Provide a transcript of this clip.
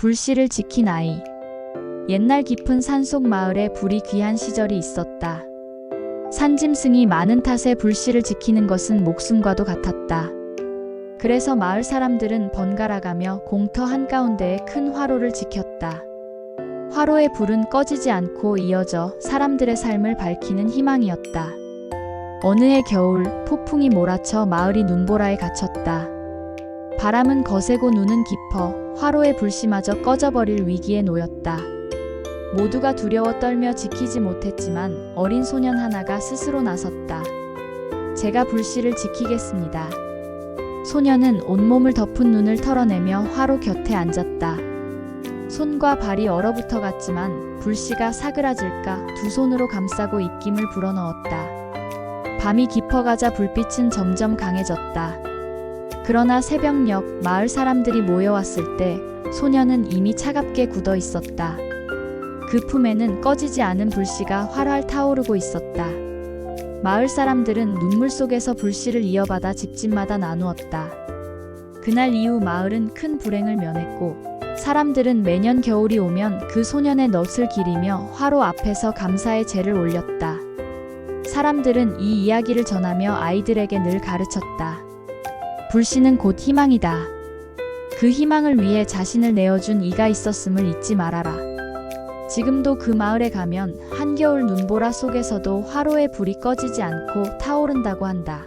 불씨를 지킨 아이. 옛날 깊은 산속 마을에 불이 귀한 시절이 있었다. 산짐승이 많은 탓에 불씨를 지키는 것은 목숨과도 같았다. 그래서 마을 사람들은 번갈아가며 공터 한가운데에 큰 화로를 지켰다. 화로의 불은 꺼지지 않고 이어져 사람들의 삶을 밝히는 희망이었다. 어느 해 겨울 폭풍이 몰아쳐 마을이 눈보라에 갇혔다. 바람은 거세고 눈은 깊어 화로의 불씨마저 꺼져버릴 위기에 놓였다. 모두가 두려워 떨며 지키지 못했지만 어린 소년 하나가 스스로 나섰다. 제가 불씨를 지키겠습니다. 소년은 온몸을 덮은 눈을 털어내며 화로 곁에 앉았다. 손과 발이 얼어붙어 갔지만 불씨가 사그라질까 두 손으로 감싸고 입김을 불어넣었다. 밤이 깊어가자 불빛은 점점 강해졌다. 그러나 새벽녘 마을 사람들이 모여왔을 때 소년은 이미 차갑게 굳어 있었다. 그 품에는 꺼지지 않은 불씨가 활활 타오르고 있었다. 마을 사람들은 눈물 속에서 불씨를 이어받아 집집마다 나누었다. 그날 이후 마을은 큰 불행을 면했고 사람들은 매년 겨울이 오면 그 소년의 넋을 기리며 화로 앞에서 감사의 제를 올렸다. 사람들은 이 이야기를 전하며 아이들에게 늘 가르쳤다. 불씨는 곧 희망이다. 그 희망을 위해 자신을 내어준 이가 있었음을 잊지 말아라. 지금도 그 마을에 가면 한겨울 눈보라 속에서도 화로의 불이 꺼지지 않고 타오른다고 한다.